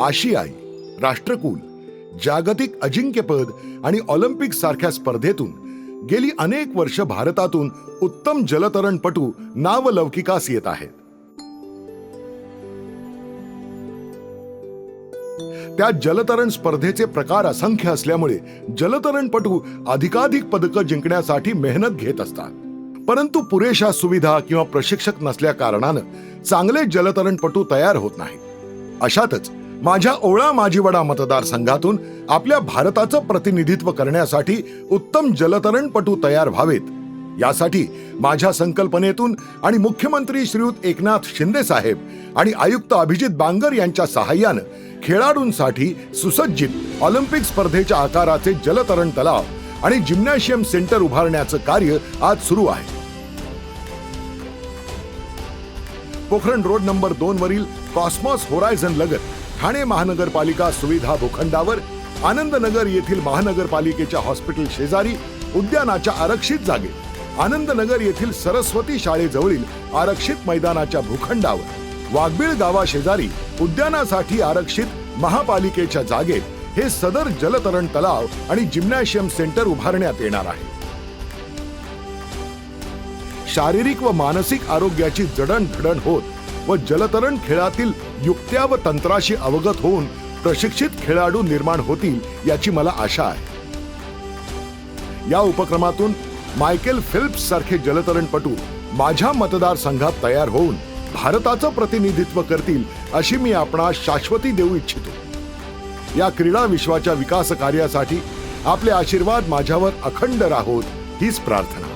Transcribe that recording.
आशियाई राष्ट्रकुल जागतिक अजिंक्यपद आणि ऑलिम्पिक सारख्या स्पर्धेतून गेली अनेक वर्ष भारतातून उत्तम जलतरणपटू नावलौकिकास येत आहेत. त्या जलतरण स्पर्धेचे प्रकार असंख्य असल्यामुळे जलतरणपटू अधिकाधिक पदकं जिंकण्यासाठी मेहनत घेत असतात. परंतु पुरेशा सुविधा किंवा प्रशिक्षक नसल्या कारणानं चांगले जलतरणपटू तयार होत नाहीत. अशातच माझ्या ओळा माजीवडा मतदारसंघातून आपल्या भारताचं प्रतिनिधित्व करण्यासाठी उत्तम जलतरणपटू तयार व्हावेत. यासाठी माझ्या संकल्पनेतून आणि मुख्यमंत्री श्रीयुत एकनाथ शिंदे साहेब आणि आयुक्त अभिजित बांगर यांच्या सहाय्यानं खेळाडूंसाठी सुसज्जित ऑलिम्पिक स्पर्धेच्या आकाराचे जलतरण तलाव आणि जिम्नॅशियम सेंटर उभारण्याचं कार्य आज सुरू आहे. पोखरण रोड नंबर दोन वरील कॉस्मॉस होरायझन लगत ठाणे महानगरपालिका सुविधा भूखंडावर आनंदनगर येथील महानगरपालिकेच्या हॉस्पिटल शेजारी उद्यानाच्या आरक्षित जागेत आनंदनगर येथील सरस्वती शाळेजवळील आरक्षित मैदानाच्या भूखंडावर वाघबीळ गावाशेजारी उद्यानासाठी आरक्षित महापालिकेच्या जागेत हे सदर जलतरण तलाव आणि जिम्नॅशियम सेंटर उभारण्यात येणार आहे. शारीरिक व मानसिक आरोग्याची जडणघडण होत व जलतरण खेळातील युक्त्या व तंत्राशी अवगत होऊन प्रशिक्षित खेळाडू निर्माण होतील याची मला आशा आहे. या उपक्रमातून मायकेल फिल्प्स सारखे जलतरणपटू माझ्या मतदारसंघात तयार होऊन भारताचं प्रतिनिधित्व करतील अशी मी आपणास शाश्वती देऊ इच्छितो. या क्रीडा विश्वाच्या विकास कार्यासाठी आपले आशीर्वाद माझ्यावर अखंड राहोत हीच प्रार्थना.